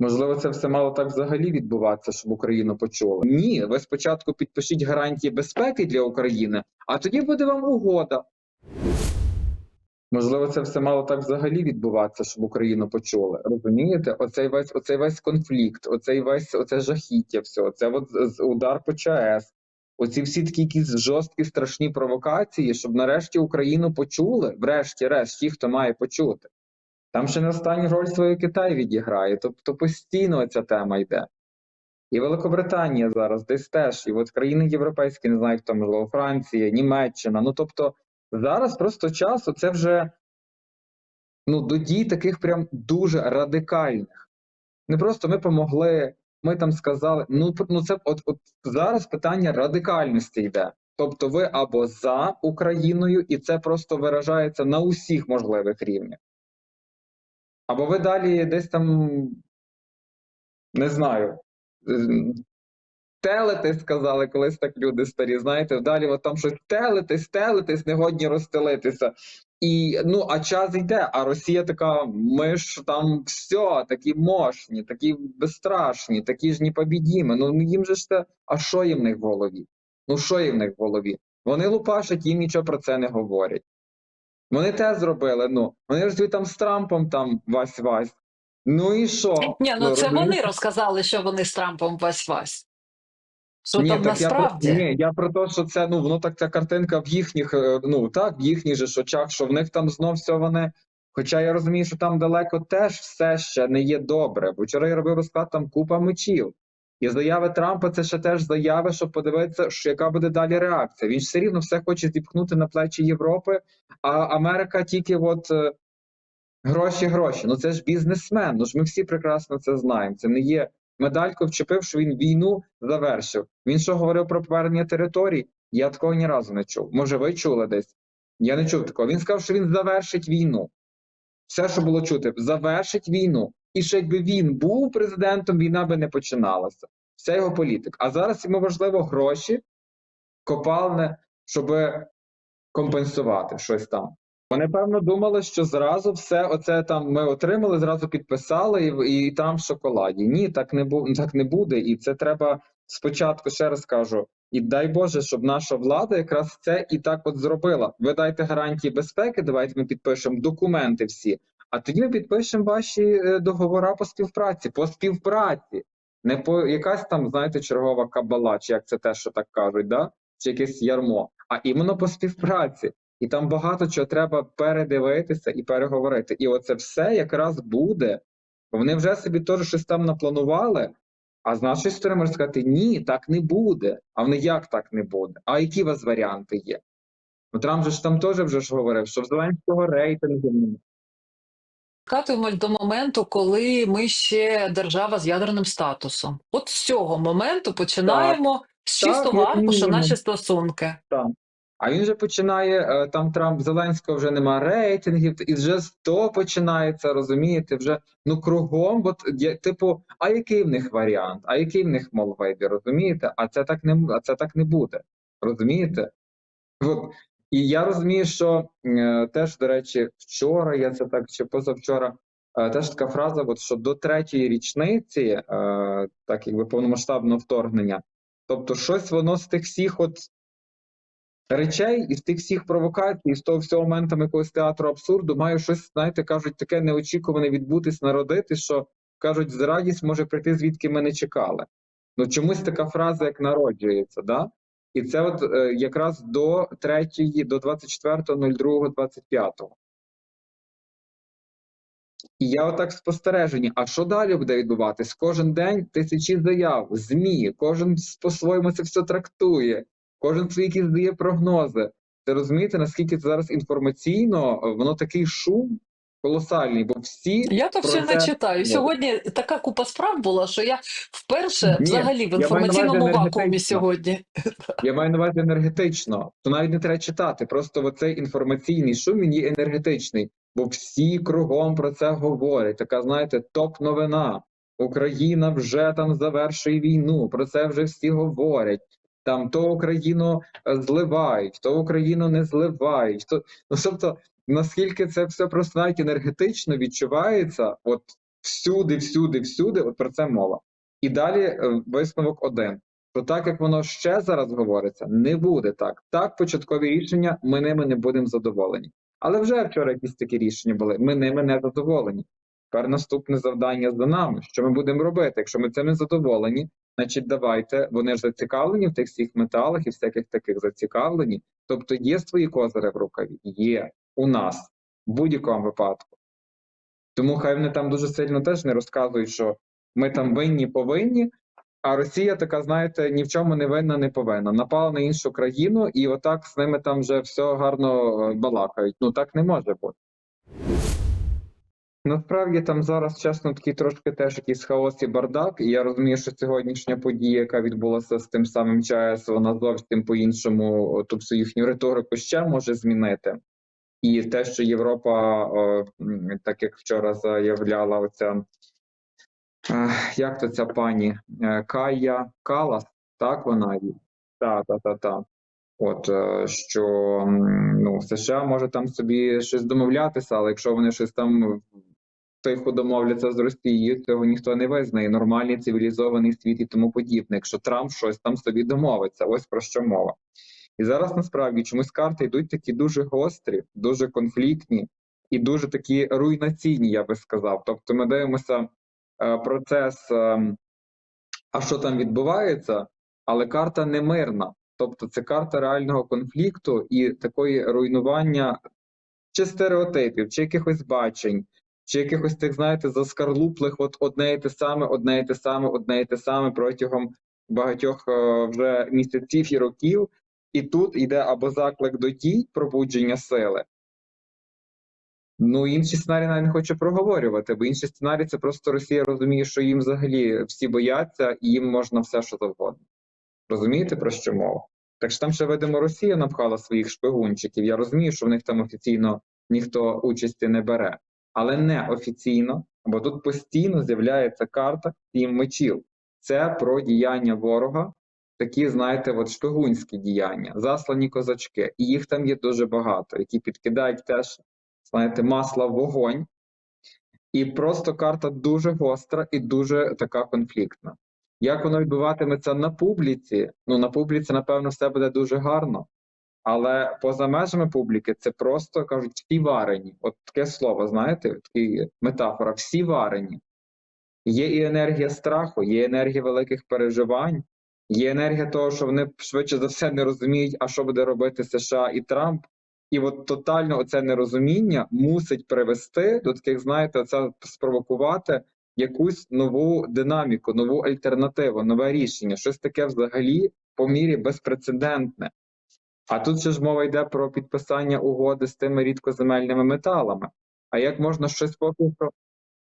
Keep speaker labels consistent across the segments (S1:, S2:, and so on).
S1: Можливо, це все мало так взагалі відбуватися, щоб Україну почули. Ні, ви спочатку підпишіть гарантії безпеки для України, а тоді буде вам угода. Можливо, це все мало так взагалі відбуватися, щоб Україну почули. Розумієте? Оцей весь оцей весь конфлікт, оцей весь оце жахіття, все, оце от удар по ЧАЕС. Оці всі такі якісь жорсткі страшні провокації, щоб нарешті Україну почули, врешті-решт, ті, хто має почути. Там ще не останню роль свою Китай відіграє, тобто постійно ця тема йде. І Великобританія зараз десь теж, і от країни європейські, не знаю, хто можливо, Франція, Німеччина. Ну тобто зараз просто час це вже ну, до дій таких прям дуже радикальних. Не просто ми помогли, ми там сказали. Ну, ну це от, от зараз питання радикальності йде. Тобто ви або за Україною, і це просто виражається на усіх можливих рівнях. Або ви далі десь там, не знаю, телетесь, сказали колись так люди старі, знаєте, далі от там щось телетесь, телетесь, не годні розстелитися. І ну, а час йде, а Росія така, ми ж там все, такі мощні, такі безстрашні, такі ж непобідімі. Ну їм же ж це, а що їм в них в голові? Ну що їм в них в голові? Вони лупашать, їм нічого про це не говорять. Вони те зробили, ну, вони ж там з Трампом там вась-вась. Ну і що?
S2: Ні, ну це
S1: розумієте?
S2: вони розказали, що вони з Трампом вась-вась. Що
S1: Ні,
S2: там
S1: так я про ні, я про те, що це ну воно так ця картинка в їхніх, е, ну так, в їхніх же ж очах, що в них там знов все вони. Хоча я розумію, що там далеко теж все ще не є добре. Бо вчора я робив розклад там купа мечів. І заяви Трампа це ще теж заяви, щоб подивитися, що яка буде далі реакція. Він все рівно все хоче зіпхнути на плечі Європи, а Америка тільки от е, гроші, гроші. Ну це ж бізнесмен. Ну ж ми всі прекрасно це знаємо. Це не є медальку вчепив, що він війну завершив. Він що говорив про повернення територій? Я такого ні разу не чув. Може, ви чули десь? Я не чув такого. Він сказав, що він завершить війну. Все, що було чути, завершить війну. І ще якби він був президентом, війна би не починалася. Вся його політика. А зараз йому важливо гроші, копалне, щоб компенсувати щось там. Вони певно думали, що зразу все оце там ми отримали, зразу підписали, і, і там в шоколаді. Ні, так не бу, так не буде. І це треба спочатку ще раз кажу. І дай Боже, щоб наша влада якраз це і так от зробила. Ви дайте гарантії безпеки. Давайте ми підпишемо документи всі. А тоді ми підпишемо ваші е, договори по співпраці, по співпраці, не по якась там, знаєте, чергова кабала, чи як це те, що так кажуть, да? чи якесь ярмо, а іменно по співпраці. І там багато чого треба передивитися і переговорити. І оце все якраз буде. Вони вже собі теж щось там напланували. А з нашої сторони можна сказати, ні, так не буде. А вони як так не буде? А які у вас варіанти є? Ну Трамп же ж там теж вже ж говорив, що в Зеленського рейтингу. Немає.
S2: До моменту, коли ми ще держава з ядерним статусом. От з цього моменту починаємо з чистого
S1: як
S2: аркушу наші стосунки.
S1: Так. А він же починає, е, там Трамп Зеленського вже нема рейтингів, і вже з того починається, розумієте, вже ну кругом, от типу, а який в них варіант? А який в них мол вибір, розумієте? А це так не а це так не буде. Розумієте? От. І я розумію, що е, теж, до речі, вчора я це так чи позавчора. е, Теж така фраза, от, що до третьої річниці, е, так якби повномасштабного вторгнення, тобто щось воно з тих всіх от речей і з тих всіх провокацій, з того всього моменту якогось театру абсурду, має щось, знаєте, кажуть, таке неочікуване відбутись, народити, що кажуть, зрадість може прийти звідки ми не чекали. Ну чомусь така фраза, як народжується, да? І це от е, якраз до третьої, до 24.02.25. І я отак спостережені. А що далі буде відбуватись? Кожен день тисячі заяв, ЗМІ, кожен по-своєму це все трактує, кожен свої якісь дає прогнози. Ти розумієте, наскільки зараз інформаційно, е, воно такий шум колосальний, бо всі
S2: Я то все не читаю. Сьогодні така купа справ була, що я вперше
S1: Ні,
S2: взагалі в інформаційному вакуумі сьогодні.
S1: Я маю на увазі енергетично. То навіть не треба читати. Просто оцей інформаційний шум він є енергетичний, бо всі кругом про це говорять. Така, знаєте, топ-новина. Україна вже там завершує війну. Про це вже всі говорять. Там то Україну е, зливають, то Україну не зливають. То ну тобто, наскільки це все просто навіть енергетично відчувається, от Всюди, всюди, всюди, от про це мова. І далі е, висновок один. Що так як воно ще зараз говориться, не буде так. Так, початкові рішення, ми ними не будемо задоволені. Але вже вчора якісь такі рішення були. Ми ними не задоволені. Тепер наступне завдання за нами. Що ми будемо робити? Якщо ми цим не задоволені, значить давайте. Вони ж зацікавлені в тих всіх металах і всяких таких зацікавлені. Тобто є свої козири в рукаві? Є у нас в будь-якому випадку. Тому хай вони там дуже сильно теж не розказують, що ми там винні, повинні. А Росія така, знаєте, ні в чому не винна, не повинна. Напала на іншу країну, і отак з ними там вже все гарно е, балакають. Ну так не може бути. Насправді там зараз, чесно, такий трошки теж якийсь хаос і бардак. І я розумію, що сьогоднішня подія, яка відбулася з тим самим ЧАЕС, вона зовсім по-іншому всю їхню риторику ще може змінити. І те, що Європа, о, так як вчора заявляла оця, як то ця пані Е, Кая Калас, так вона є? Так, так, так, так. От е, що ну, США може там собі щось домовлятися, але якщо вони щось там тихо домовляться з Росією, цього ніхто не визнає. Нормальний цивілізований світ і тому подібне. Якщо Трамп щось там собі домовиться, ось про що мова. І зараз насправді чомусь карти йдуть такі дуже гострі, дуже конфліктні і дуже такі руйнаційні, я би сказав. Тобто ми дивимося е, процес, е, а що там відбувається, але карта не мирна. Тобто це карта реального конфлікту і такої руйнування чи стереотипів, чи якихось бачень, чи якихось тих, знаєте, заскарлуплих, от одне і те саме, одне і те саме, одне і те саме протягом багатьох е, вже місяців і років. І тут йде або заклик до дій, пробудження сили. Ну, інші сценарії навіть не хочу проговорювати, бо інші сценарії це просто Росія розуміє, що їм взагалі всі бояться, і їм можна все, що завгодно. Розумієте, про що мова? Так що там ще, видимо, Росія напхала своїх шпигунчиків. Я розумію, що в них там офіційно ніхто участі не бере, але не офіційно, бо тут постійно з'являється карта сім мечів. Це про діяння ворога, такі, знаєте, от шпигунські діяння, заслані козачки. І їх там є дуже багато, які підкидають теж, знаєте, масла в вогонь. І просто карта дуже гостра і дуже така конфліктна. Як воно відбуватиметься на публіці? Ну, на публіці, напевно, все буде дуже гарно. Але поза межами публіки це просто кажуть всі варені. От таке слово, знаєте, така метафора, всі варені. Є і енергія страху, є енергія великих переживань, є енергія того, що вони швидше за все не розуміють, а що буде робити США і Трамп. І от тотально оце нерозуміння мусить привести до таких, знаєте, оце спровокувати якусь нову динаміку, нову альтернативу, нове рішення, щось таке взагалі по мірі безпрецедентне. А тут ще ж мова йде про підписання угоди з тими рідкоземельними металами. А як можна щось поки?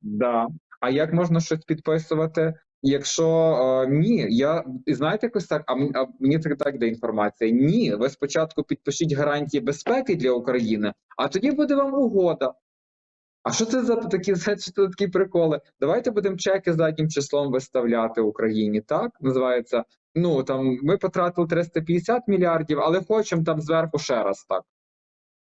S1: Да. А як можна щось підписувати, якщо е, ні? Я знаєте якось так, а, м- а мені так йде інформація. Ні, ви спочатку підпишіть гарантії безпеки для України, а тоді буде вам угода. А що це за такі за що це такі приколи? Давайте будемо чеки заднім числом виставляти Україні. Так називається. Ну там ми потратили 350 мільярдів, але хочемо там зверху ще раз так.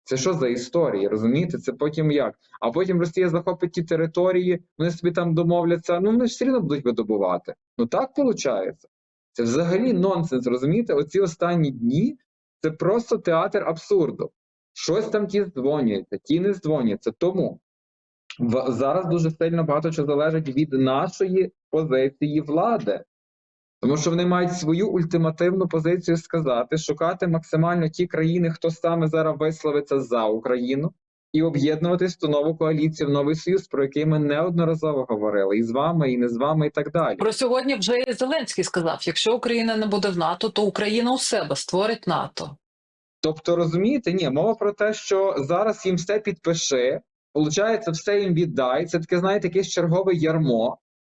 S1: Це що за історії? Розумієте? Це потім як? А потім Росія захопить ті території, вони собі там домовляться. Ну вони ж все одно будуть видобувати. Ну так виходить. Це взагалі нонсенс. Розумієте? Оці останні дні це просто театр абсурду. Щось там ті здзвонюються, ті не здзвонюються. Тому зараз дуже сильно багато що залежить від нашої позиції влади. Тому що вони мають свою ультимативну позицію сказати, шукати максимально ті країни, хто саме зараз висловиться за Україну, і об'єднуватись в ту нову коаліцію, в новий союз, про який ми неодноразово говорили, і з вами, і не з вами, і так далі.
S2: Про сьогодні вже і Зеленський сказав: якщо Україна не буде в НАТО, то Україна у себе створить НАТО.
S1: Тобто, розумієте, ні, мова про те, що зараз їм все підпиши, получається, все їм віддай. Це таке, знаєте, якесь чергове ярмо.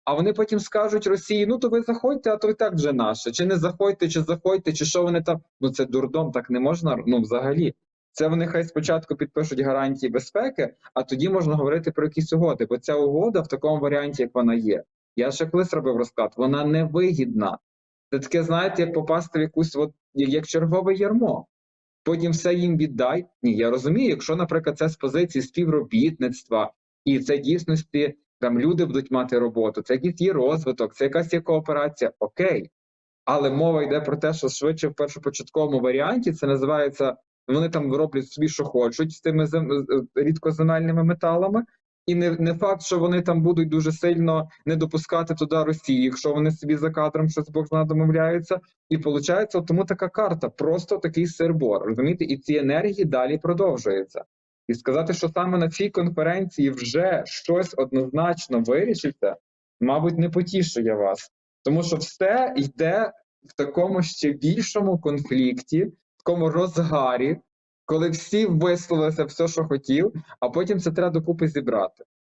S1: А вони потім скажуть Росії: ну то ви заходьте, а то і так вже наше. Чи не заходьте, чи заходьте, чи що вони там. Ну це дурдом, так не можна. Ну, взагалі. Це вони хай спочатку підпишуть гарантії безпеки, а тоді можна говорити про якісь угоди. Бо ця угода в такому варіанті, як вона є. Я ще колись робив розклад, вона невигідна. Це таке, знаєте, як попасти в якусь, от як чергове ярмо потім все їм віддай. Ні, я розумію, якщо, наприклад, це з позиції співробітництва, і це дійсності там люди будуть мати роботу, це якийсь є розвиток, це якась є кооперація, окей. Але мова йде про те, що швидше в першопочатковому варіанті це називається, вони там роблять собі, що хочуть з тими зем... рідкоземельними металами. І не, не факт, що вони там будуть дуже сильно не допускати туди Росії, якщо вони собі за кадром щось Бог домовляються. І виходить, тому така карта, просто такий сирбор. Розумієте, і ці енергії далі продовжуються. І сказати, що саме на цій конференції вже щось однозначно вирішиться, мабуть, не потішує вас. Тому що все йде в такому ще більшому конфлікті, в такому розгарі, коли всі висловилися все, що хотів, а потім це треба докупи зібрати.